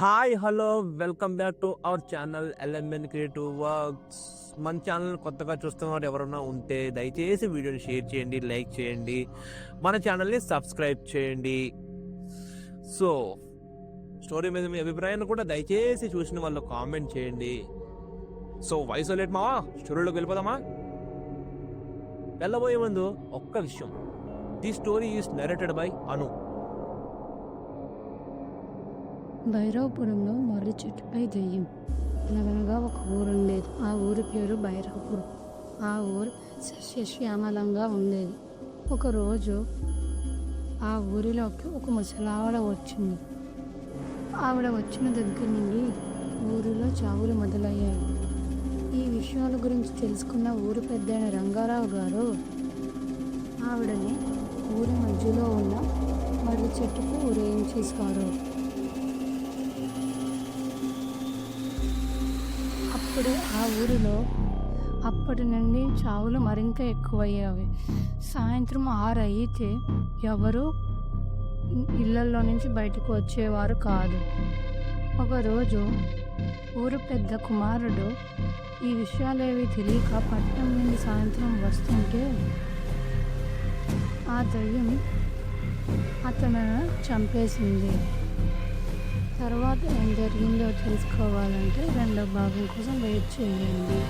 Hi hello welcome back to our channel LMN creative works మన channel కొత్తగా చూస్తున్నవారు ఎవరైనా ఉంటే దయచేసి వీడియోని షేర్ చేయండి లైక్ చేయండి మన ఛానల్ని సబ్స్క్రైబ్ చేయండి. సో స్టోరీ మీద మీ అభిప్రాయాన్ని కూడా దయచేసి చూసిన వాళ్ళు కామెంట్ చేయండి. సో వయసు లేట్ మావా? స్టోరీలోకి వెళ్ళిపోదామా? వెళ్ళబోయే ముందు ఒక్క విషయం. The story is narrated by Anu భైరవపురంలో మర్రి చెట్టుపై దెయ్యం. అనగనగా ఒక ఊరుండేది. ఆ ఊరి పేరు భైరవపురం. ఆ ఊరు సస్యశ్యామలంగా ఉండేది. ఒకరోజు ఆ ఊరిలోకి ఒక ముసలావిడ వచ్చింది. ఆవిడ వచ్చిన దగ్గర నుండి ఊరిలో చావులు మొదలయ్యాయి. ఈ విషయాల గురించి తెలుసుకున్న ఊరి పెద్ద రంగారావు గారు ఆవిడని ఊరి మధ్యలో ఉన్న మర్రి చెట్టుకు ఊరేగించేశారు అప్పుడు ఆ ఊరిలో అప్పటి నుండి చావులు మరింత ఎక్కువయ్యాయి. సాయంత్రం ఆరు అయితే ఎవరు ఇళ్ళలో నుంచి బయటకు వచ్చేవారు కాదు. ఒకరోజు ఊరు పెద్ద కుమారుడు ఈ విషయాలేవి తెలియక పట్టణం నుండి సాయంత్రం వస్తుంటే ఆ దయ్యం అతను చంపేసింది. తర్వాత ఏం జరిగిందో తెలుసుకోవాలంటే రెండో భాగం కోసం వెయిట్ చేయండి.